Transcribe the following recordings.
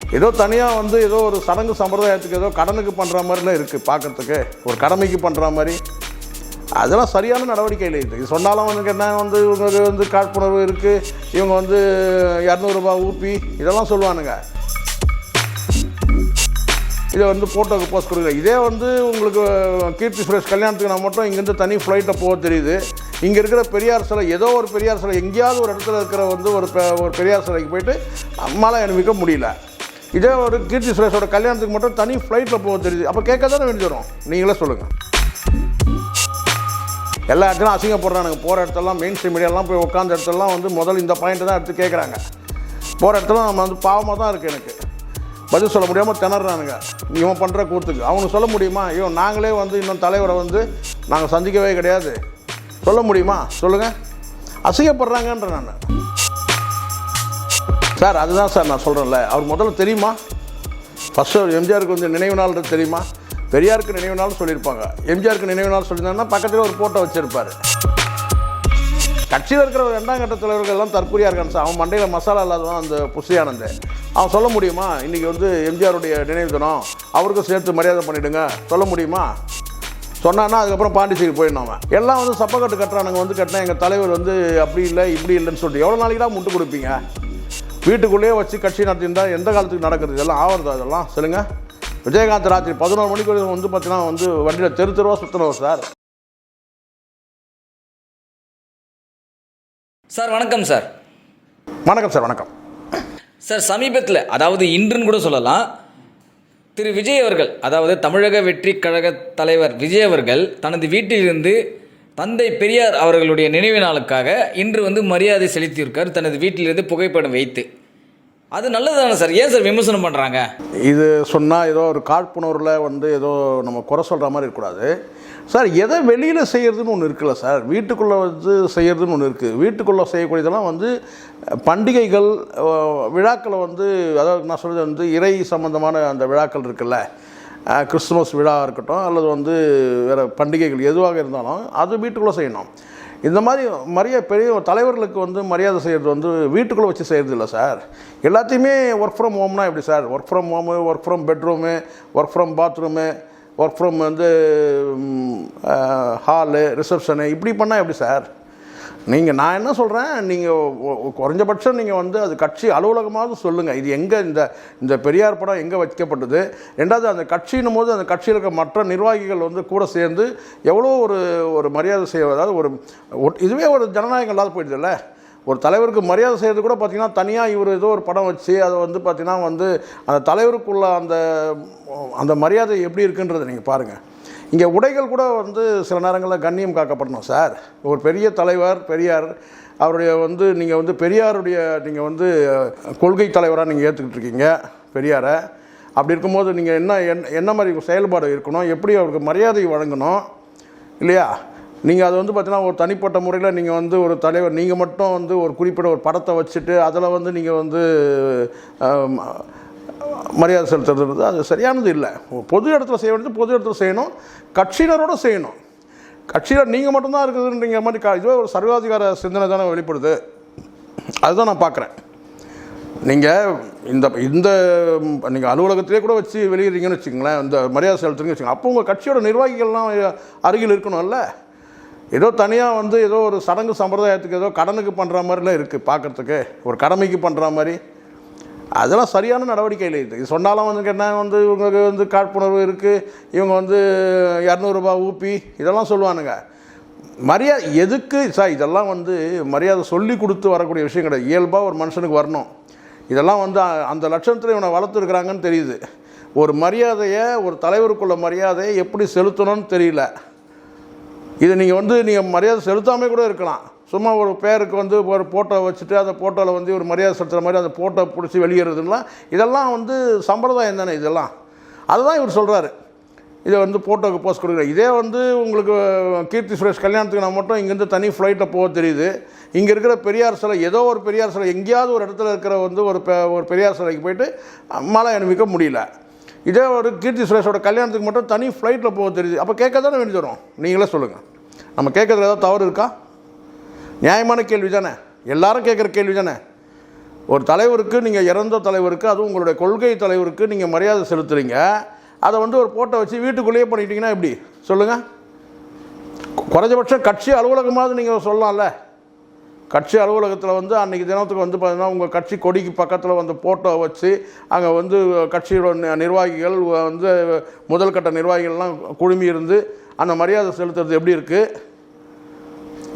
ஏதோ தனியாக வந்து ஏதோ ஒரு சடங்கு சம்பிரதாயத்துக்கு ஏதோ கடனுக்கு பண்ணுற மாதிரிலாம் இருக்குது பார்க்கறதுக்கு ஒரு கடமைக்கு பண்ணுற மாதிரி. அதெல்லாம் சரியான நடவடிக்கை இல்லை இது. சொன்னாலும் அவனுக்கு என்ன வந்து இவங்க வந்து காழ்ப்புணர்வு இருக்குது இவங்க வந்து இரநூறுபா ஊப்பி இதெல்லாம் சொல்லுவானுங்க. இதை வந்து ஃபோட்டோக்கு போஸ்ட் கொடுக்குற இதே வந்து உங்களுக்கு கீர்த்தி சுரேஷ் கல்யாணத்துக்கு நான் மட்டும் இங்கேருந்து தனி ஃப்ளைட்டை போக தெரியுது. இங்கே இருக்கிற பெரியார் சிலை ஏதோ ஒரு பெரியார் சிலை எங்கேயாவது ஒரு இடத்துல இருக்கிற வந்து ஒரு பெ- ஒரு பெரியார் சிலைக்கு போயிட்டு நம்மளால் அனுபவிக்க முடியல. இதே ஒரு கீர்த்தி சுரேஷோட கல்யாணத்துக்கு மட்டும் தனி ஃப்ளைட்டில் போக தெரியுது. அப்போ கேட்க தானே வேண்டியதுரும் நீங்களே சொல்லுங்கள் எல்லா இடத்துலையும் அசிங்கப்படுறானுங்க. போகிற இடத்துலலாம் மெயின் ஸ்ட்ரீம் மீடியாலாம் போய் உட்காந்த இடத்துலலாம் வந்து முதல் இந்த பாயிண்ட்டை தான் எடுத்து கேட்குறாங்க போகிற இடத்துல நம்ம வந்து பாவமாக தான் இருக்குது எனக்கு. பதில் சொல்ல முடியாமல் திணறானுங்க. இவன் பண்ணுற கூத்துக்கு. அவனுக்கு சொல்ல முடியுமா? ஐயோ நாங்களே வந்து இன்னும் தலைவரை வந்து நாங்கள் சந்திக்கவே கிடையாது. சொல்ல முடியுமா? சொல்லுங்கள் அசிங்கப்படுறாங்கன்ற நான். சார் அதுதான் சார் நான் சொல்கிறேன்ல அவர் முதல்ல தெரியுமா? ஃபஸ்ட்டு அவர் எம்ஜிஆருக்கு வந்து நினைவு நாள்ன்றது தெரியுமா? பெரியாருக்கு நினைவு நாள் சொல்லியிருப்பாங்க. எம்ஜிஆருக்கு நினைவு நாள் சொல்லியிருந்தாங்கன்னா பக்கத்தில் ஒரு ஃபோட்டோ வச்சுருப்பார். கட்சியில் இருக்கிற ரெண்டாம் கட்ட தலைவர்கள் எல்லாம் தற்கொலையாக இருக்கான் சார். அவன் மண்டையில் மசாலா இல்லாதவன் அந்த புசியானந்த அவன் சொல்ல முடியுமா? இன்றைக்கி வந்து எம்ஜிஆருடைய நினைவு தினம். அவருக்கும் சேர்த்து மரியாதை பண்ணிவிடுங்க சொல்ல முடியுமா? சொன்னான்னா அதுக்கப்புறம் பாண்டிச்சேரி போயிடணும் அவன். எல்லாம் வந்து சப்பக்கட்டு கட்டுறானுங்க. வந்து கட்டினா எங்கள் தலைவர் வந்து அப்படி இல்லை இப்படி இல்லைன்னு சொல்லிட்டு. எவ்வளோ நாளைக்கு தான் முட்டு கொடுப்பீங்க? வீட்டுக்குள்ளேயே வச்சு கட்சி நடத்தியிருந்தா எந்த காலத்துக்கு நடக்குது? இதெல்லாம் ஆவறதா இதெல்லாம்? சொல்லுங்கள் விஜயகாந்த் ராத்திரி பதினோரு மணிக்கு வந்து பார்த்தீங்கன்னா வந்து வண்டியில் தெரு தெருவாக சுற்றினவர் சார். சார் வணக்கம் சார். வணக்கம் சார் வணக்கம். சார் சமீபத்தில் அதாவது இன்றுன்னு கூட சொல்லலாம் திரு விஜய் அவர்கள் அதாவது தமிழக வெற்றி கழக தலைவர் விஜய் அவர்கள் தனது வீட்டிலிருந்து தந்தை பெரியார் அவர்களுடைய நினைவு நாளுக்காக இன்று வந்து மரியாதை செலுத்தியிருக்கார். தனது வீட்டிலிருந்து புகைப்படம் வைத்து. அது நல்லதுதானே சார்? ஏன் சார் விமர்சனம் பண்ணுறாங்க இது சொன்னால் ஏதோ ஒரு காழ்ப்புணர்வில் வந்து ஏதோ நம்ம குறை சொல்கிற மாதிரி இருக்கக்கூடாது. சார் எதை வெளியில் செய்கிறதுன்னு ஒன்று இருக்குல்ல சார்? வீட்டுக்குள்ளே வந்து செய்கிறதுன்னு ஒன்று இருக்குது வீட்டுக்குள்ளே செய்யக்கூடியதெல்லாம் வந்து பண்டிகைகள் விழாக்களை வந்து அதாவது நான் சொல்கிறது வந்து இறை சம்பந்தமான அந்த விழாக்கள் இருக்குல்ல. கிறிஸ்துமஸ் விழா இருக்கட்டும் அல்லது வந்து வேறு பண்டிகைகள் எதுவாக இருந்தாலும் அது வீட்டுக்குள்ளே செய்யணும். இந்த மாதிரி மரியாதை பெரிய தலைவர்களுக்கு வந்து மரியாதை செய்கிறது வந்து வீட்டுக்குள்ளே வச்சு செய்கிறது இல்லை சார். எல்லாத்தையுமே ஒர்க் ஃப்ரம் ஹோம்னா எப்படி sir? Work from home work from bedroom work from bathroom work from வந்து ஹாலு ரிசப்ஷனு இப்படி பண்ணால் எப்படி சார்? நீங்கள் நான் என்ன சொல்கிறேன் நீங்கள் குறைஞ்சபட்சம் நீங்கள் வந்து அது கட்சி அலுவலகமாவது சொல்லுங்கள் இது எங்கே இந்த இந்த பெரியார் படம் எங்கே வைக்கப்பட்டது? ரெண்டாவது அந்த கட்சின்னும் போது அந்த கட்சியில் இருக்க மற்ற நிர்வாகிகள் வந்து கூட சேர்ந்து எவ்வளோ ஒரு ஒரு மரியாதை செய்ய அதாவது ஒரு ஒட்- இதுவே ஒரு ஜனநாயகம் இல்லாத போயிடுதுல்ல? ஒரு தலைவருக்கு மரியாதை செய்கிறது கூட பார்த்தீங்கன்னா தனியாக இவர் ஏதோ ஒரு படம் வச்சு அதை வந்து பார்த்தீங்கன்னா வந்து அந்த தலைவருக்குள்ள அந்த அந்த மரியாதை எப்படி இருக்குன்றதை நீங்கள் பாருங்கள் இங்கே உடைகள் கூட வந்து சில நேரங்களில் கண்ணியம் காக்கப்படணும் சார். ஒரு பெரிய தலைவர் பெரியார் அவருடைய வந்து நீங்கள் வந்து பெரியாருடைய நீங்கள் வந்து கொள்கை தலைவராக நீங்கள் ஏற்றுக்கிட்டு இருக்கீங்க பெரியாரை. அப்படி இருக்கும்போது நீங்கள் என்ன என்ன- என்ன மாதிரி செயல்பாடு இருக்கணும்? எப்படி அவருக்கு மரியாதை வழங்கணும்? இல்லையா? நீங்கள் அது வந்து பார்த்தீங்கன்னா ஒரு தனிப்பட்ட முறையில் நீங்கள் வந்து ஒரு தலைவர் நீங்கள் மட்டும் வந்து ஒரு குறிப்பிட்ட ஒரு படத்தை வச்சுட்டு அதில் வந்து நீங்கள் வந்து மரியாதை செலுத்துறது அது சரியானது இல்லை. பொது இடத்துல செய்ய வேண்டியது பொது இடத்துல செய்யணும். கட்சியினரோட செய்யணும். கட்சியில் நீங்கள் மட்டும்தான் இருக்குதுன்ற மாதிரி கா- இதுவே ஒரு சர்வாதிகார சிந்தனை தானே வெளிப்படுது. அதுதான் நான் பார்க்குறேன். நீங்கள் இந்த இந்த நீங்கள் அலுவலகத்திலே கூட வச்சு வெளியிடுறீங்கன்னு வச்சுக்கோங்களேன். இந்த மரியாதை செலுத்துறீங்கன்னு வச்சுக்கோங்க. அப்போ உங்கள் கட்சியோட நிர்வாகிகள்லாம் அருகில் இருக்கணும்ல. ஏதோ தனியாக வந்து ஏதோ ஒரு சடங்கு சம்பிரதாயத்துக்கு ஏதோ கடனுக்கு பண்ணுற மாதிரிலாம் இருக்குது பார்க்குறதுக்கு. ஒரு கடமைக்கு பண்ணுற மாதிரி. அதெல்லாம் சரியான நடவடிக்கை இல்லை. இது சொன்னாலும் வந்து என்ன வந்து இவங்களுக்கு வந்து காழ்ப்புணர்வு இருக்குது இவங்க வந்து இரநூறுபா ஊப்பி இதெல்லாம் சொல்லுவானுங்க. மரியாதை எதுக்கு? சார் இதெல்லாம் வந்து மரியாதை சொல்லி கொடுத்து வரக்கூடிய விஷயம் கிடையாது. இயல்பாக ஒரு மனுஷனுக்கு வரணும். இதெல்லாம் வந்து அந்த லட்சணத்தில் இவனை வளர்த்துருக்குறாங்கன்னு தெரியுது. ஒரு மரியாதையை ஒரு தலைவருக்குள்ள மரியாதையை எப்படி செலுத்தணும்னு தெரியல. இது நீங்கள் வந்து நீங்கள் மரியாதை செலுத்தாமல் கூட இருக்கலாம். சும்மா ஒரு பேருக்கு வந்து ஒரு ஃபோட்டோ வச்சுட்டு அந்த ஃபோட்டோவில் வந்து ஒரு மரியாதை செலுத்துகிற மாதிரி அந்த ஃபோட்டோ பிடிச்சி வெளியேறதுலாம் இதெல்லாம் வந்து சம்பிரதாயம் தானே இதெல்லாம். அதுதான் இவர் சொல்கிறாரு இதை வந்து ஃபோட்டோக்கு போஸ்ட் கொடுக்குறாரு இதே வந்து உங்களுக்கு கீர்த்தி சுரேஷ் கல்யாணத்துக்கு நான் மட்டும் இங்கேருந்து தனி ஃப்ளைட்டில் போக தெரியுது. இங்கே இருக்கிற பெரியார் சிலை ஏதோ ஒரு பெரியார் சிலை எங்கேயாவது ஒரு இடத்துல இருக்கிற வந்து ஒரு பெ- ஒரு பெரியார் சிலைக்கு போயிட்டு மழை அனுபவிக்க முடியல. இதே ஒரு கீர்த்தி சுரேஷோட கல்யாணத்துக்கு மட்டும் தனி ஃப்ளைட்டில் போக தெரியுது. அப்போ கேட்க தானே வேண்டி தரும் நீங்களே சொல்லுங்கள் நம்ம கேட்கறதுல ஏதாவது தவறு இருக்கா? நியாயமான கேள்வி தானே? எல்லாரும் கேட்குற கேள்வி தானே? ஒரு தலைவருக்கு நீங்கள் இறந்த தலைவருக்கு அதுவும் உங்களுடைய கொள்கை தலைவருக்கு நீங்கள் மரியாதை செலுத்துறீங்க. அதை வந்து ஒரு போட்டோ வச்சு வீட்டுக்குள்ளேயே பண்ணிட்டீங்கன்னா எப்படி? சொல்லுங்கள் குறைஞ்சபட்சம் கட்சி அலுவலகமாவது நீங்கள் சொல்லலாம்ல. கட்சி அலுவலகத்தில் வந்து அன்றைக்கி தினத்துக்கு வந்து பார்த்தீங்கன்னா உங்கள் கட்சி கொடிக்கு பக்கத்தில் வந்து ஃபோட்டோ வச்சு அங்கே வந்து கட்சியோட நிர்வாகிகள் வந்து முதல் கட்ட நிர்வாகிகள்லாம் குழுமி இருந்து அந்த மரியாதை செலுத்துறது எப்படி இருக்குது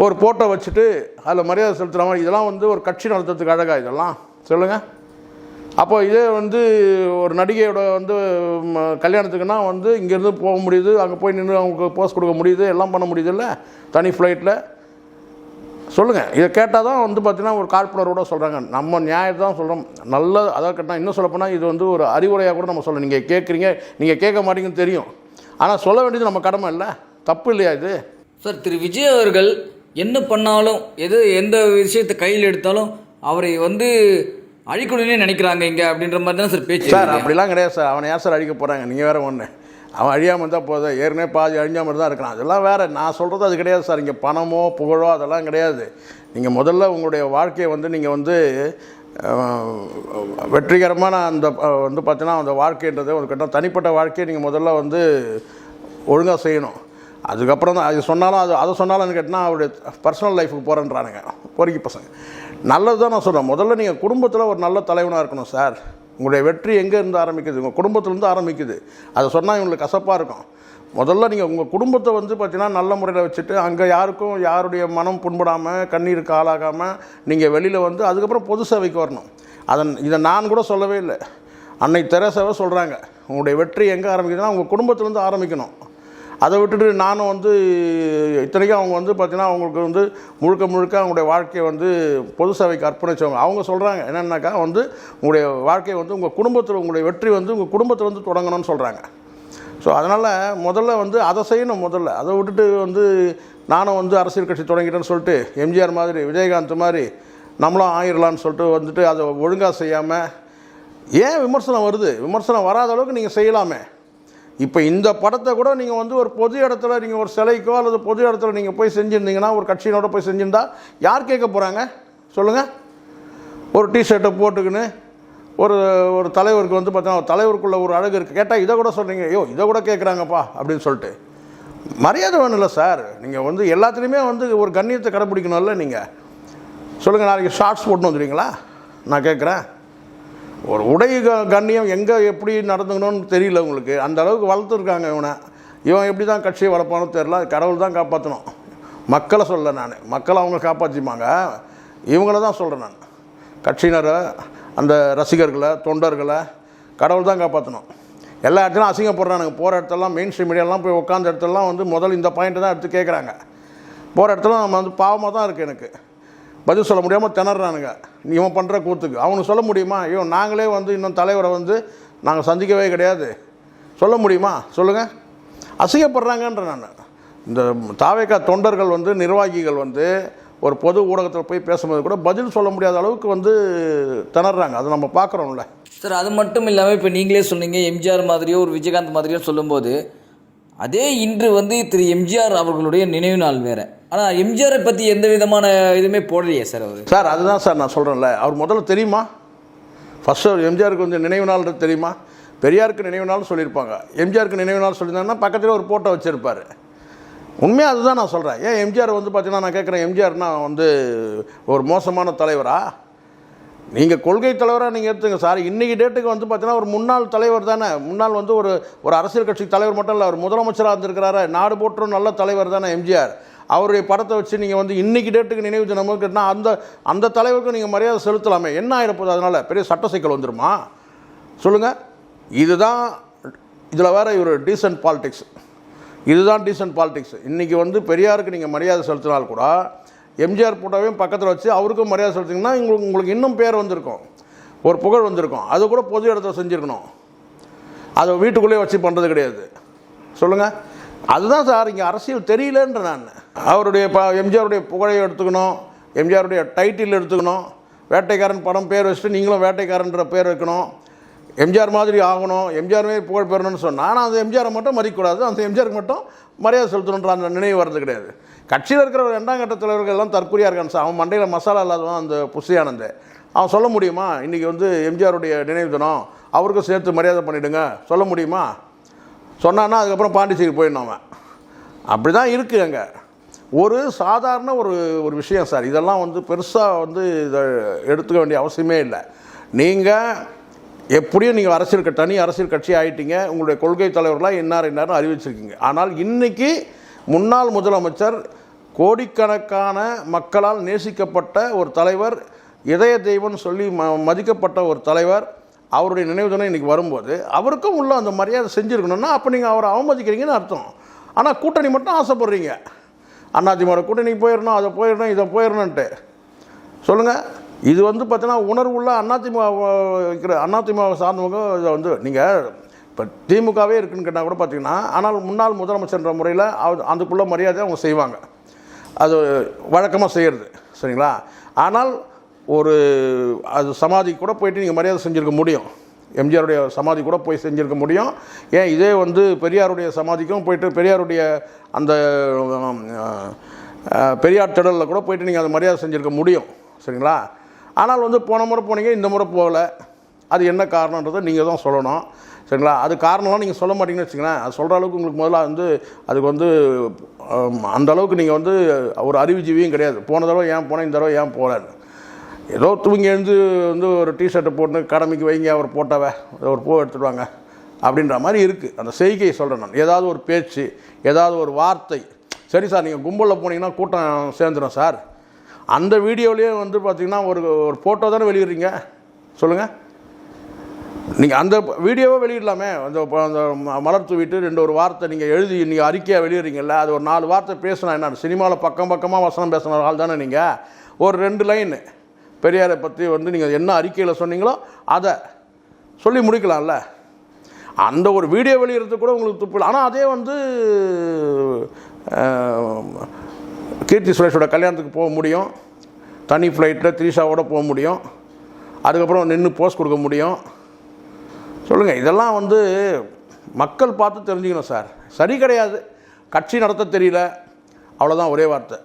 ஒரு ஃபோட்டோ வச்சுட்டு அதில் மரியாதை செலுத்துகிற மாதிரி இதெல்லாம் வந்து ஒரு கட்சி நடத்துறதுக்கு அழகா இதெல்லாம். சொல்லுங்கள் அப்போ இதே வந்து ஒரு நடிகையோட வந்து கல்யாணத்துக்குன்னா வந்து இங்கேருந்து போக முடியுது அங்கே போய் நின்று அவங்களுக்கு போஸ்ட் கொடுக்க முடியுது எல்லாம் பண்ண முடியுதுல்ல? தனி ஃப்ளைட்டில் சொல்லுங்கள் இதை கேட்டால் தான் வந்து பார்த்தீங்கன்னா ஒரு காழ்ப்புணர்வோட சொல்கிறாங்க நம்ம நியாயத்தை தான் சொல்கிறோம் நல்ல அதாவது கேட்டால் இன்னும் சொல்லப்போனால் இது வந்து ஒரு அறிவுரையாக கூட நம்ம சொல்லணும் நீங்கள் கேட்குறீங்க நீங்கள் கேட்க மாட்டீங்கன்னு தெரியும். ஆனால் சொல்ல வேண்டியது நம்ம கடமை இல்லை. தப்பு இல்லையா இது? சார் திரு. விஜய் அவர்கள் என்ன பண்ணாலும் எது எந்த விஷயத்தை கையில் எடுத்தாலும் அவரை வந்து அழிக்கணும்னே நினைக்கிறாங்க இங்கே அப்படின்ற மாதிரி தான் சார் பேச்சு சார் அப்படிலாம் கிடையாது சார். அவனை ஏன் சார் அழிக்க போகிறாங்க நீங்கள் வேறு ஒன்று அவன் அழியாமல் இருந்தால் போதும். ஏற்கனவே பாதி அழிஞ்சாமல் தான் இருக்கிறான் அதெல்லாம் வேறு. நான் சொல்கிறது அது கிடையாது சார். இங்கே பணமோ புகழோ அதெல்லாம் கிடையாது. நீங்கள் முதல்ல உங்களுடைய வாழ்க்கையை வந்து நீங்கள் வந்து வெற்றிகரமான அந்த வந்து பார்த்தீங்கன்னா அந்த வாழ்க்கைன்றது ஒரு கட்டம் தனிப்பட்ட வாழ்க்கையை நீங்கள் முதல்ல வந்து ஒழுங்காக செய்யணும். அதுக்கப்புறம் தான் அது சொன்னாலும் அது அதை சொன்னாலும் கேட்டால் அவருடைய பர்சனல் லைஃபுக்கு போகிறேன்றானுங்க பொறுக்கி பசங்க. நல்லது தான் நான் சொல்கிறேன் முதல்ல நீங்கள் குடும்பத்தில் ஒரு நல்ல தலைவனாக இருக்கணும் சார். உங்களுடைய வெற்றி எங்கே இருந்து ஆரம்பிக்குது? உங்கள் குடும்பத்துலேருந்து ஆரம்பிக்குது. அதை சொன்னால் இவங்களுக்கு கசப்பாக இருக்கும். முதல்ல நீங்கள் உங்கள் குடும்பத்தை வந்து பார்த்தீங்கன்னா நல்ல முறையில் வச்சுட்டு அங்கே யாருக்கும் யாருடைய மனம் புண்படாமல் கண்ணீருக்கு ஆளாகாமல் நீங்கள் வெளியில் வந்து அதுக்கப்புறம் பொது சேவைக்கு வரணும். அதன் இதை நான் கூட சொல்லவே இல்லை. அன்னை தெரசாவை சொல்கிறாங்க உங்களுடைய வெற்றி எங்கே ஆரம்பிக்குதுன்னா உங்கள் குடும்பத்துலேருந்து ஆரம்பிக்கணும். அதை விட்டுட்டு நானும் வந்து இத்தனைக்கும் அவங்க வந்து பார்த்தீங்கன்னா அவங்களுக்கு வந்து முழுக்க முழுக்க அவங்களுடைய வாழ்க்கையை வந்து பொது சேவைக்கு அர்ப்பணித்தவங்க அவங்க சொல்கிறாங்க என்னென்னாக்கா வந்து உங்களுடைய வாழ்க்கையை வந்து உங்கள் குடும்பத்தில் உங்களுடைய வெற்றி வந்து உங்கள் குடும்பத்தில் வந்து தொடங்கணும்னு சொல்கிறாங்க ஸோ அதனால் முதல்ல வந்து அதை செய்யணும் முதல்ல. அதை விட்டுட்டு வந்து நானும் வந்து அரசியல் கட்சி தொடங்கிட்டேன்னு சொல்லிட்டு எம்ஜிஆர் மாதிரி விஜயகாந்த் மாதிரி நம்மளும் ஆயிரலான்னு சொல்லிட்டு வந்துட்டு அதை ஒழுங்காக செய்யாமல் ஏன் விமர்சனம் வருது? விமர்சனம் வராத அளவுக்கு நீங்கள் செய்யலாமே. இப்போ இந்த படத்தை கூட நீங்கள் வந்து ஒரு பொது இடத்துல நீங்கள் ஒரு சிலைக்கோ அல்லது பொது இடத்துல நீங்கள் போய் செஞ்சுருந்தீங்கன்னா ஒரு கட்சியினோட போய் செஞ்சுருந்தா யார் கேட்க போகிறாங்க சொல்லுங்கள் ஒரு டிஷர்ட்டை போட்டுக்கின்னு ஒரு ஒரு தலைவருக்கு வந்து பார்த்தீங்கன்னா தலைவருக்குள்ள ஒரு அழகு இருக்குது கேட்டால் இதை கூட சொல்கிறீங்க ஐயோ இதை கூட கேட்குறாங்கப்பா அப்படின்னு சொல்லிட்டு. மரியாதை வேணும்ல சார். நீங்கள் வந்து எல்லாத்துலேயுமே வந்து ஒரு கண்ணியத்தை கடைப்பிடிக்கணும்ல நீங்கள் சொல்லுங்கள் நாளைக்கு ஷார்ட்ஸ் போட்டுன்னு வந்துடுவீங்களா? நான் கேட்குறேன். ஒரு உடை க- கண்ணியம் எங்கே எப்படி நடந்துக்கணும்னு தெரியல உங்களுக்கு. அந்த அளவுக்கு வளர்த்துருக்காங்க இவனை. இவன் எப்படி தான் கட்சியை வளர்ப்பானோ தெரில கடவுள் தான் காப்பாற்றணும் மக்களை சொல்ல நான். மக்களை அவங்க காப்பாற்றிப்பாங்க இவங்கள தான் சொல்கிறேன் நான். கட்சியினரை அந்த ரசிகர்களை தொண்டர்களை கடவுள் தான் காப்பாற்றணும் எல்லா இடத்துலையும் அசிங்கப்படுறானுங்க. போகிற இடத்துலலாம் மெயின் ஸ்ட்ரீம் மீடியாலாம் போய் உட்காந்த இடத்துலலாம் வந்து முதல் இந்த பாயிண்ட்டை தான் எடுத்து கேட்குறாங்க போகிற இடத்துல நம்ம வந்து பாவமாக தான் இருக்குது எனக்கு. பதில் சொல்ல முடியாமல் திணறானுங்க. இவன் பண்ணுற கூத்துக்கு. அவனுக்கு சொல்ல முடியுமா? ஐயோ நாங்களே வந்து இன்னும் தலைவரை வந்து நாங்கள் சந்திக்கவே கிடையாது. சொல்ல முடியுமா? சொல்லுங்கள் அசிங்கப்படுறாங்கன்ற நான். இந்த தாவேக்கா தொண்டர்கள் வந்து நிர்வாகிகள் வந்து ஒரு பொது ஊடகத்தில் போய் பேசும்போது கூட பதில் சொல்ல முடியாத அளவுக்கு வந்து திணறாங்க. அதை நம்ம பார்க்குறோம்ல. சார் அது மட்டும் இல்லாமல் இப்போ நீங்களே சொன்னீங்க எம்ஜிஆர் மாதிரியோ ஒரு விஜயகாந்த் மாதிரியோ சொல்லும்போது அதே இன்று வந்து திரு எம்ஜிஆர் அவர்களுடைய நினைவு நாள் வேறு. ஆனால் எம்ஜிஆரை பற்றி எந்த விதமான இதுவுமே போடலையே சார் அவர். சார் அதுதான் சார் நான் சொல்கிறேன்ல அவர் முதல்ல தெரியுமா? ஃபஸ்ட்டு அவர் எம்ஜிஆருக்கு வந்து நினைவு நாள் தெரியுமா? பெரியாருக்கு நினைவு நாள் சொல்லியிருப்பாங்க. எம்ஜிஆருக்கு நினைவு நாள் சொல்லியிருந்தாங்கன்னா பக்கத்தில் ஒரு ஃபோட்டோ வச்சுருப்பார். உண்மையாக அதுதான் நான் சொல்கிறேன் ஏன் எம்ஜிஆர் வந்து பார்த்தீங்கன்னா நான் கேட்குறேன் எம்ஜிஆர்னா வந்து ஒரு மோசமான தலைவரா? நீங்கள் கொள்கை தலைவராக நீங்கள் எடுத்துங்க சார். இன்றைக்கி டேட்டுக்கு வந்து பார்த்தீங்கன்னா ஒரு முன்னாள் தலைவர் தானே. முன்னாள் வந்து ஒரு ஒரு அரசியல் கட்சி தலைவர் மட்டும் இல்லை அவர் முதலமைச்சராக இருந்திருக்கிறாரு. நாடு போற்றும் நல்ல தலைவர் தானே எம்ஜிஆர். அவருடைய படத்தை வச்சு நீங்கள் வந்து இன்றைக்கி டேட்டுக்கு நினைவு தினமும் கேட்டால் அந்த அந்த தலைவருக்கு நீங்கள் மரியாதை செலுத்தலாமே. என்ன ஆகிடப்போகுது அதனால் பெரிய சட்ட சிக்கல் வந்துருமா? சொல்லுங்கள் இதுதான் இதில் வேறு இவர் டீசன்ட் பாலிடிக்ஸ் இதுதான் டீசன்ட் பாலிடிக்ஸ் இன்றைக்கி வந்து பெரியாருக்கு நீங்கள் மரியாதை செலுத்தினால் கூட எம்ஜிஆர் போட்டோவையும் பக்கத்தில் வச்சு அவருக்கும் மரியாதை செலுத்திங்கன்னா உங்களுக்கு உங்களுக்கு இன்னும் பேர் வந்திருக்கும். ஒரு புகழ் வந்திருக்கும். அது கூட பொது இடத்துல செஞ்சுருக்கணும். அதை வீட்டுக்குள்ளேயே வச்சு பண்ணுறது கிடையாது. சொல்லுங்கள் அதுதான் சார் இங்கே அரசியல் தெரியலன்ற நான். அவருடைய ப எம்ஜிஆருடைய புகழை எடுத்துக்கணும். எம்ஜிஆருடைய டைட்டில் எடுத்துக்கணும். வேட்டைக்காரன் படம் பேர் வச்சுட்டு நீங்களும் வேட்டைக்காரன்ற பேர் வைக்கணும். எம்ஜிஆர் மாதிரி ஆகணும். எம்ஜிஆர் மாதிரி புகழ் பெறணும்னு சொன்னால் ஆனால் அந்த எம்ஜிஆரை மட்டும் மறிக்கக்கூடாது அந்த எம்ஜிஆருக்கு மட்டும் மரியாதை செலுத்தணுன்ற அந்த நினைவு வர்றது கிடையாது. கட்சியில் இருக்கிற ஒரு ரெண்டாம் கட்ட தலைவர்கள் எல்லாம் தற்கொலையாக இருக்கான் சார். அவன் மண்டையில் மசாலா இல்லாதவன் அந்த புஷியானந்த. அவன் சொல்ல முடியுமா? இன்றைக்கி வந்து எம்ஜிஆருடைய நினைவு தினம். அவருக்கும் சேர்த்து மரியாதை பண்ணிவிடுங்க சொல்ல முடியுமா? சொன்னான்னா அதுக்கப்புறம் பாண்டிச்சேரி போயிடணும் அவன். அப்படி தான் இருக்குது அங்கே. ஒரு சாதாரண ஒரு ஒரு விஷயம் சார். இதெல்லாம் வந்து பெருசாக வந்து இதை எடுத்துக்க வேண்டிய அவசியமே இல்லை. நீங்கள் எப்படியும் நீங்கள் அரசியல் தனி அரசியல் கட்சி ஆகிட்டீங்க உங்களுடைய கொள்கை தலைவர்களாக இன்னார் இன்னார்னு அறிவிச்சிருக்கீங்க. ஆனால் இன்றைக்கி முன்னாள் முதலமைச்சர் கோடிக்கணக்கான மக்களால் நேசிக்கப்பட்ட ஒரு தலைவர் இதய தெய்வம்னு சொல்லி ம மதிக்கப்பட்ட ஒரு தலைவர் அவருடைய நினைவு தினம் இன்றைக்கி வரும்போது அவருக்கும் உள்ள அந்த மரியாதை செஞ்சுருக்கணும்னா அப்போ நீங்கள் அவரை அவமதிக்கிறீங்கன்னு அர்த்தம். ஆனால் கூட்டணி மட்டும் ஆசைப்படுறீங்க. அண்ணாதிமுக கூட்டணி போயிடணும் அதை போயிடணும் இதை போயிடணுன்ட்டு சொல்லுங்கள் இது வந்து பார்த்தீங்கன்னா உணர்வுள்ள அதிமுக இருக்கிற அதிமுக சார்ந்தவங்க இதை வந்து நீங்கள் இப்போ திமுகவே இருக்குன்னு கேட்டால் கூட பார்த்தீங்கன்னா ஆனால் முன்னாள் முதலமைச்சர்ன்ற முறையில் அவர் அதுக்குள்ள மரியாதை அவங்க செய்வாங்க. அது வழக்கமாக செய்கிறது சரிங்களா? ஆனால் ஒரு அது சமாதி கூட போயிட்டு நீங்கள் மரியாதை செஞ்சுருக்க முடியும். எம்ஜிஆருடைய சமாதி கூட போய் செஞ்சுருக்க முடியும். ஏன் இதே வந்து பெரியாருடைய சமாதிக்கும் போயிட்டு பெரியாருடைய அந்த பெரியார் திடலில் கூட போயிட்டு நீங்கள் அந்த மரியாதை செஞ்சுருக்க முடியும். சரிங்களா? ஆனால் வந்து போன முறை போனீங்க இந்த முறை போகல. அது என்ன காரணன்றதை நீங்கள் தான் சொல்லணும். சரிங்களா? அது காரணம்லாம் நீங்கள் சொல்ல மாட்டீங்கன்னு வச்சுங்களேன் அது சொல்கிற அளவுக்கு உங்களுக்கு முதல்ல வந்து அதுக்கு வந்து அந்த அளவுக்கு நீங்கள் வந்து ஒரு அறிவுஜீவியும் கிடையாது. போன தடவை ஏன் போனேன் இந்த தடவை ஏன் போகலன்னு. ஏதோ தூங்கி எழுந்து வந்து ஒரு டிஷர்ட்டை போட்டு கடமைக்கு வைங்க அவர் போட்டவ ஒரு பூ எடுத்துடுவாங்க அப்படின்ற மாதிரி இருக்குது அந்த செய்கையை சொல்கிறேன் நான். ஏதாவது ஒரு பேச்சு ஏதாவது ஒரு வார்த்தை. சரி சார் நீங்கள் கும்பலில் போனீங்கன்னா கூட்டம் சேர்ந்துடும் சார். அந்த வீடியோலேயே வந்து பார்த்தீங்கன்னா ஒரு ஒரு ஃபோட்டோ தானே வெளியிடுறீங்க? சொல்லுங்கள் நீங்கள் அந்த வீடியோவை வெளியிடலாமே. அந்த அந்த ம- மலர் தூவிட்டு ரெண்டு ஒரு வார்த்தை நீங்கள் எழுதி நீங்கள் அறிக்கையாக வெளியிடுறீங்கல்ல அது ஒரு நாலு வார்த்தை பேசினா என்ன? சினிமாவில் பக்கம் பக்கமாக வசனம் பேசுன ஆள் தானே நீங்கள் ஒரு ரெண்டு லைனு பெரியாரை பற்றி வந்து நீங்கள் என்ன அறிக்கையில் சொன்னீங்களோ அதை சொல்லி முடிக்கலாம்ல. அந்த ஒரு வீடியோ வெளியிறது கூட உங்களுக்கு துப்பு ஆனால் அதே வந்து கீர்த்தி சுரேஷோட கல்யாணத்துக்கு போக முடியும். தனி ஃப்ளைட்டில் த்ரீஷாவோட போக முடியும். அதுக்கப்புறம் நின்று போஸ்ட் கொடுக்க முடியும். சொல்லுங்கள் இதெல்லாம் வந்து மக்கள் பார்த்து தெரிஞ்சுக்கணும் சார். சரி கிடையாது. கட்சி நடத்த தெரியல. அவ்வளோதான் ஒரே வார்த்தை.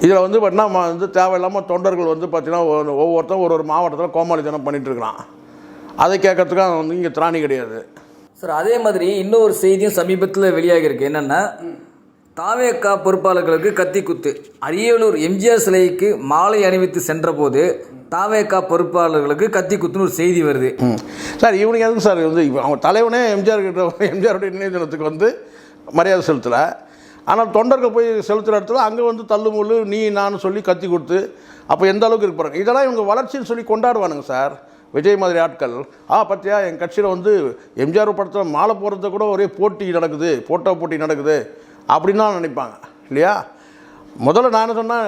இதில் வந்து பார்த்தீங்கன்னா வந்து தேவையில்லாமல் தொண்டர்கள் வந்து பார்த்தீங்கன்னா ஒவ்வொரு- ஒவ்வொருத்தரும் ஒரு ஒரு மாவட்டத்தில் கோமாளித்தனம் பண்ணிட்டு இருக்கிறான் அதை கேட்கறதுக்கு அவன் வந்து இங்கே திராணி கிடையாது. சார் அதே மாதிரி இன்னொரு செய்தியும் சமீபத்தில் வெளியாகி இருக்கு என்னன்னா தாவேக்கா பொறுப்பாளர்களுக்கு கத்தி குத்து. அரியலூர் எம்ஜிஆர் சிலைக்கு மாலை அணிவித்து சென்றபோது தாவேக்கா பொறுப்பாளர்களுக்கு கத்தி குத்துன்னு ஒரு செய்தி வருது. சார் இவனுக்கு எதுக்கு சார் வந்து இப்போ அவங்க தலைவனே எம்ஜிஆர் கிட்ட எம்ஜிஆருடைய நினைவு தினத்துக்கு வந்து மரியாதை செலுத்தலை. ஆனால் தொண்டர்கள் போய் செலுத்துகிற இடத்துல அங்கே வந்து தள்ளுமுள்ளு நீ நான் சொல்லி கத்தி கொடுத்து அப்போ எந்த அளவுக்கு இருக்கு பாருங்க இதெல்லாம் இவங்க வளர்ச்சின்னு சொல்லி கொண்டாடுவானுங்க சார். விஜய் மாதிரி ஆட்கள். ஆ பத்தியா என் கட்சியில் வந்து எம்ஜிஆர் படத்தில் மாலை போடுறது கூட ஒரே போட்டி நடக்குது போட்டோ போட்டி நடக்குது அப்படின்னு நினைப்பாங்க. இல்லையா? முதல்ல நான் என்ன சொன்னேன்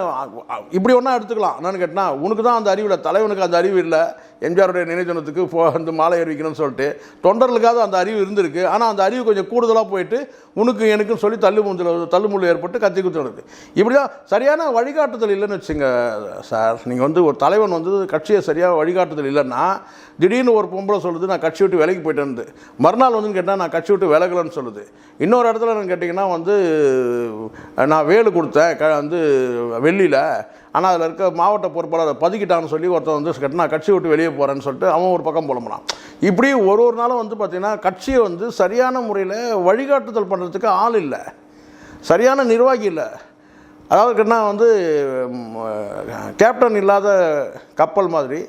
இப்படி ஒன்றா எடுத்துக்கலாம். என்னன்னு கேட்டால் உனக்கு தான் அந்த அறிவு இல்லை தலைவனுக்கு அந்த அறிவு இல்லை. எம்ஜிஆருடைய நினைவு போ வந்து மாலை அறிவிக்கணும்னு சொல்லிட்டு தொண்டர்களுக்காவது அந்த அறிவு இருந்திருக்கு. ஆனால் அந்த அறிவு கொஞ்சம் கூடுதலாக போயிட்டு உனக்கு எனக்கும் சொல்லி தள்ளு முந்தில் தள்ளுமுள்ளு ஏற்பட்டு கத்தி குத்துனது இப்படி தான் சரியான வழிகாட்டுதல் இல்லைன்னு வச்சுங்க சார். நீங்கள் வந்து ஒரு தலைவன் வந்து கட்சியை சரியாக வழிகாட்டுதல் இல்லைன்னா திடீர்னு ஒரு பொம்பளை சொல்லுது நான் கட்சி விட்டு விலைக்கு போயிட்டேன்னு மறுநாள் வந்து கேட்டால் நான் கட்சி விட்டு விலகலன்னு சொல்லுது. இன்னொரு இடத்துல என்னன்னு கேட்டிங்கன்னா வந்து நான் வேலு கொடுத்தேன் க வந்து வெள்ளியில் ஆனால் அதில் இருக்க மாவட்ட பொறுப்பாளர் அதை பதுக்கிட்டான்னு சொல்லி ஒருத்தன் வந்து கட்டினா கட்சி விட்டு வெளியே போகிறேன்னு சொல்லிட்டு அவன் ஒரு பக்கம் புலம்புனான். இப்படி ஒரு ஒரு நாளும் வந்து பார்த்திங்கன்னா கட்சியை வந்து சரியான முறையில் வழிகாட்டுதல் பண்ணுறதுக்கு ஆள் இல்லை. சரியான நிர்வாகி இல்லை. அதாவது கேட்டினா வந்து கேப்டன் இல்லாத கப்பல் மாதிரி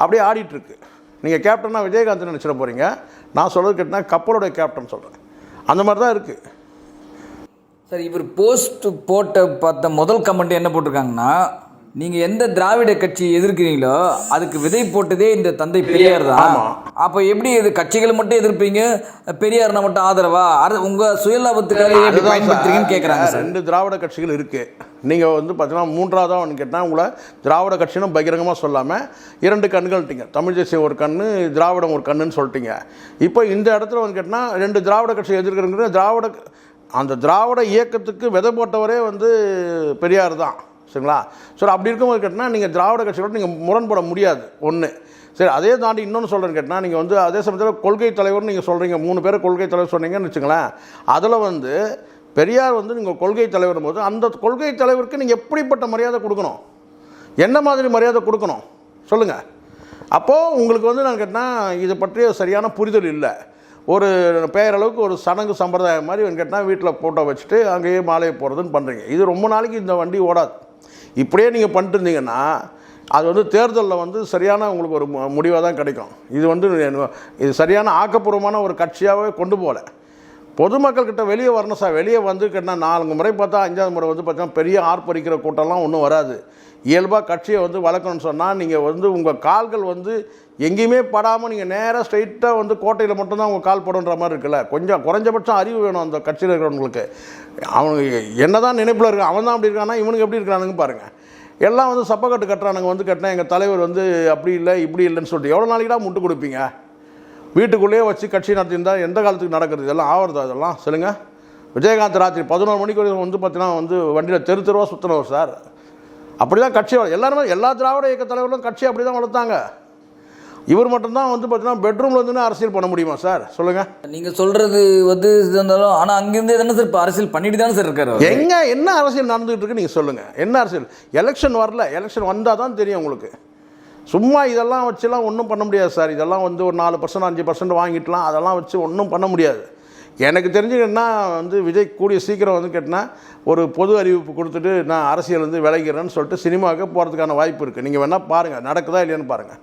அப்படியே ஆடிட்டுருக்கு நீங்கள் கேப்டன்னா விஜயகாந்த் நினச்சிட போகிறீங்க நான் சொல்கிறது கேட்டினா கப்பலோடைய கேப்டன் சொல்கிறேன் அந்த மாதிரி தான் இருக்குது சார் இவர் போஸ்ட் போட்ட பார்த்த முதல் கமெண்ட் என்ன போட்டிருக்காங்கன்னா நீங்கள் எந்த திராவிட கட்சி எதிர்க்கிறீங்களோ அதுக்கு விதை போட்டதே இந்த தந்தை பெரியார் தான். அப்போ எப்படி இது கட்சிகளை மட்டும் எதிர்ப்பீங்க? பெரியார்னா மட்டும் ஆதரவா? அது உங்கள் சுயலாபத்துக்காக எப்படி பயன்படுத்துறீங்கன்னு. கேட்குறாங்க சார். ரெண்டு திராவிட கட்சிகள் இருக்குது நீங்கள் வந்து பார்த்தீங்கன்னா மூன்றாவதாக ஒன்று கேட்டால் உங்களை திராவிட கட்சின்னு பகிரங்கமாக சொல்லாமல் இரண்டு கண்கள்ட்டீங்க தமிழ் தேசியம் ஒரு கண்ணு திராவிடம் ஒரு கண்ணுன்னு சொல்லிட்டீங்க. இப்போ இந்த இடத்துல வந்து கேட்டால் ரெண்டு திராவிட கட்சி எதிர்க்கிறங்கிற திராவிட அந்த திராவிட இயக்கத்துக்கு விதை போட்டவரே வந்து பெரியார் தான் சரிங்களா? சரி அப்படி இருக்கும்போது கேட்டால் நீங்கள் திராவிட கட்சியோட நீங்கள் முரண்பட முடியாது ஒன்று சரி அதே தாண்டி இன்னொன்று சொல்கிறேன்னு கேட்டால் நீங்கள் வந்து அதே சமயத்தில் கொள்கை தலைவர்னு நீங்கள் சொல்கிறீங்க மூணு பேர் கொள்கை தலைவர் சொன்னீங்கன்னு வச்சுங்களேன் அதில் வந்து பெரியார் வந்து நீங்கள் கொள்கை தலைவர் போது அந்த கொள்கை தலைவருக்கு நீங்கள் எப்படிப்பட்ட மரியாதை கொடுக்கணும்? என்ன மாதிரி மரியாதை கொடுக்கணும்? சொல்லுங்கள் அப்போது உங்களுக்கு வந்து நான் கேட்டால் இதை பற்றிய சரியான புரிதல் இல்லை. ஒரு பெயரளவுக்கு ஒரு சடங்கு சம்பிரதாயம் மாதிரி கேட்டால் வீட்டில் ஃபோட்டோ வச்சுட்டு அங்கேயே மாலையை போகிறதுன்னு பண்ணுறீங்க இது ரொம்ப நாளைக்கு இந்த வண்டி ஓடாது. இப்படியே நீங்கள் பண்ணிட்டு இருந்தீங்கன்னா அது வந்து தேர்தலில் வந்து சரியான உங்களுக்கு ஒரு முடிவாக தான் கிடைக்கும். இது வந்து இது சரியான ஆக்கப்பூர்வமான ஒரு கட்சியாகவே கொண்டு போகல. பொதுமக்கள்கிட்ட வெளியே வரணும் சார். வெளியே வந்து கேட்டால் நான்கு முறை பார்த்தா அஞ்சாவது முறை வந்து பார்த்தா பெரிய ஆர்ப்பரிக்கிற கூட்டம்லாம் ஒன்றும் வராது. இயல்பாக கட்சியை வந்து வளர்க்கணும்னு சொன்னால் நீங்கள் வந்து உங்கள் கால்கள் வந்து எங்கேயுமே படாமல் நீங்கள் நேராக ஸ்ட்ரைட்டாக வந்து கோட்டையில் மட்டும்தான் உங்கள் கால் படுன்ற மாதிரி இருக்குல்ல. கொஞ்சம் குறைஞ்சபட்சம் அறிவு வேணும் அந்த கட்சியில் இருக்கிறவங்களுக்கு. அவனுக்கு என்ன தான் நினைப்பில் இருக்கான் அவன் தான் அப்படி இருக்கானா இவனுக்கு எப்படி இருக்கானுங்க பாருங்கள் எல்லாம் வந்து சப்பக்கட்டு கட்டுறானுங்க வந்து கட்டினா எங்கள் தலைவர் வந்து அப்படி இல்லை இப்படி இல்லைன்னு சொல்லிட்டு எவ்வளோ நாளைக்கு தான் முட்டு கொடுப்பீங்க? வீட்டுக்குள்ளேயே வச்சு கட்சி நடத்தியிருந்தா எந்த காலத்துக்கு நடக்கிறது? இதெல்லாம் ஆவறது அதெல்லாம் சொல்லுங்கள் விஜயகாந்த் ராத்திரி பதினோரு மணிக்கு வரைக்கும் வந்து பார்த்தீங்கன்னா வந்து வண்டியில் தெரு தெருவாக சுற்றினவர் சார். அப்படி தான் கட்சி எல்லாருமே எல்லா திராவிட இயக்க தலைவர்களும் கட்சி அப்படி தான் வளர்த்தாங்க. இவர் மட்டும்தான் வந்து பார்த்தீங்கன்னா பெட்ரூமில் இருந்துன்னு அரசியல் பண்ண முடியுமா சார்? சொல்லுங்கள் நீங்கள் சொல்கிறது வந்து இருந்தாலும் ஆனால் அங்கேருந்து தானே சார் இப்போ அரசியல் பண்ணிட்டு தானே சார் இருக்காரு? எங்க என்ன அரசியல் நடந்துகிட்டு இருக்கு நீங்கள் சொல்லுங்கள் என்ன அரசியல்? எலெக்ஷன் வரல. எலெக்ஷன் வந்தால் தான் தெரியும் உங்களுக்கு. சும்மா இதெல்லாம் வச்சுலாம் ஒன்றும் பண்ண முடியாது சார். இதெல்லாம் வந்து ஒரு நாலு பர்சன்ட் அஞ்சு பர்சன்ட் வாங்கிட்டலாம் அதெல்லாம் வச்சு ஒன்றும் பண்ண முடியாது. எனக்கு தெரிஞ்சுக்கிட்டா வந்து விஜய் கூடிய சீக்கிரம் வந்து கேட்டினா ஒரு பொது அறிவிப்பு கொடுத்துட்டு நான் அரசியல் வந்து விளைகிறேன்னு சொல்லிட்டு சினிமாவுக்கு போகிறதுக்கான வாய்ப்பு இருக்குது நீங்கள் வேணால் பாருங்கள் நடக்குதா இல்லையான்னு பாருங்கள்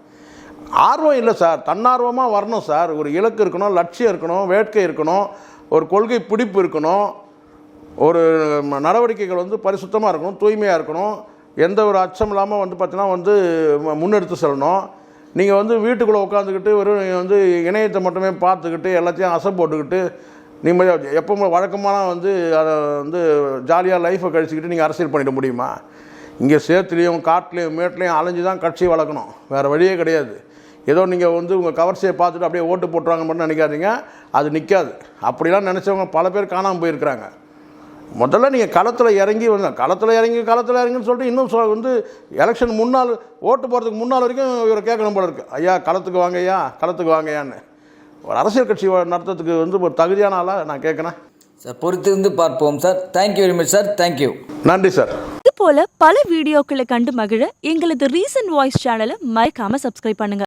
ஆர்வம் இல்லை சார். தன்னார்வமாக வரணும் சார். ஒரு இலக்கு இருக்கணும் லட்சியம் இருக்கணும் வேட்கை இருக்கணும் ஒரு கொள்கை பிடிப்பு இருக்கணும் ஒரு நடவடிக்கைகள் வந்து பரிசுத்தமாக இருக்கணும் தூய்மையாக இருக்கணும். எந்த ஒரு அச்சம் இல்லாமல் வந்து பார்த்தீங்கன்னா வந்து முன்னெடுத்து செல்லணும். நீங்கள் வந்து வீட்டுக்குள்ளே உட்காந்துக்கிட்டு வெறும் வந்து இணையத்தை மட்டுமே பார்த்துக்கிட்டு எல்லாத்தையும் அசை போட்டுக்கிட்டு நீங்கள் எப்பவுமே வழக்கமான வந்து அதை வந்து ஜாலியாக லைஃப்பை கழிச்சுக்கிட்டு நீங்கள் அரசியல் பண்ணிட முடியுமா? இங்கே சேத்துலேயும் காட்டிலையும் மேட்லேயும் அலைஞ்சு தான் கட்சி வளர்க்கணும். வேறு வழியே கிடையாது. ஏதோ நீங்கள் வந்து உங்கள் கவர்ச்சியை பார்த்துட்டு அப்படியே ஓட்டு போட்டுருவாங்க மட்டும் நினைக்காதீங்க. அது நிற்காது அப்படிலாம் நினச்சவங்க பல பேர் காணாமல் போயிருக்கிறாங்க. முதல்ல நீங்கள் களத்தில் இறங்கி வந்து களத்தில் இறங்கி களத்தில் இறங்கின்னு சொல்லிட்டு இன்னும் சொ- வந்து எலெக்ஷன் முன்னால் ஓட்டு போகிறதுக்கு முன்னால் வரைக்கும் இவரை கேட்கணும் போல இருக்கு. ஐயா களத்துக்கு வாங்க ஐயா களத்துக்கு வாங்கய்யான்னு ஒரு அரசியல் கட்சி நடத்துறதுக்கு வந்து ஒரு தகுதியான ஆளாக நான் கேட்குறேன். சார் பொறுத்திருந்து பார்ப்போம் sir. Thank you very much sir thank you நன்றி சார் இது போல பல வீடியோக்களை கண்டு மகிழ எங்களது ரீசன்ட் வாய்ஸ் சேனலை மறக்காம சப்ஸ்கிரைப் பண்ணுங்க.